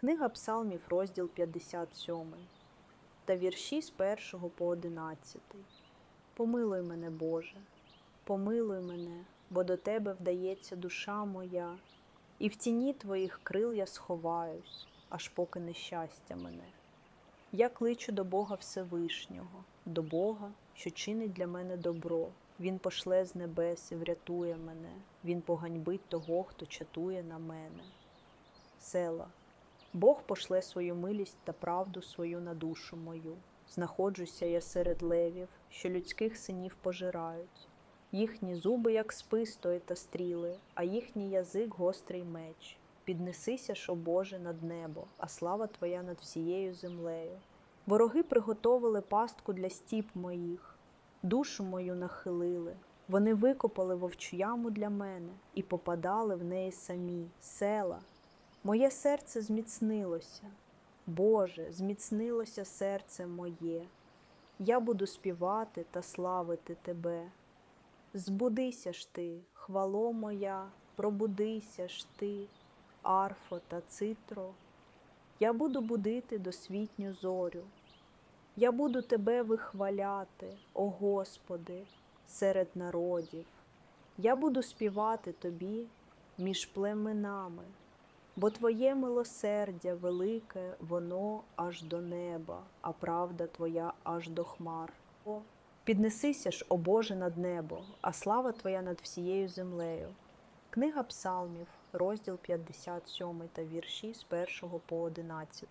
Книга Псалмів, розділ 57, та вірші з 1 по 11. Помилуй мене, Боже, помилуй мене, бо до Тебе вдається душа моя, і в тіні Твоїх крил я сховаюсь, аж поки нещастя мене. Я кличу до Бога Всевишнього, до Бога, що чинить для мене добро. Він пошле з небес і врятує мене, Він поганьбить того, хто чатує на мене. Села. Бог пошле свою милість та правду свою на душу мою. Знаходжуся я серед левів, що людських синів пожирають. Їхні зуби, як спистої та стріли, а їхній язик гострий меч. Піднесися, що Боже, над небо, а слава Твоя над всією землею. Вороги приготовили пастку для стіп моїх, душу мою нахилили. Вони викопали вовчу яму для мене і попадали в неї самі, села. Моє серце зміцнилося. Боже, зміцнилося серце моє. Я буду співати та славити Тебе. Збудися ж ти, хвало моя, пробудися ж ти, арфо та цитро. Я буду будити досвітню зорю. Я буду тебе вихваляти, о Господи, серед народів. Я буду співати тобі між племенами, бо Твоє милосердя велике, воно аж до неба, а правда Твоя аж до хмар. Піднесися ж, о Боже, над небо, а слава Твоя над всією землею. Книга Псалмів, розділ 57 та вірші з 1 по 11.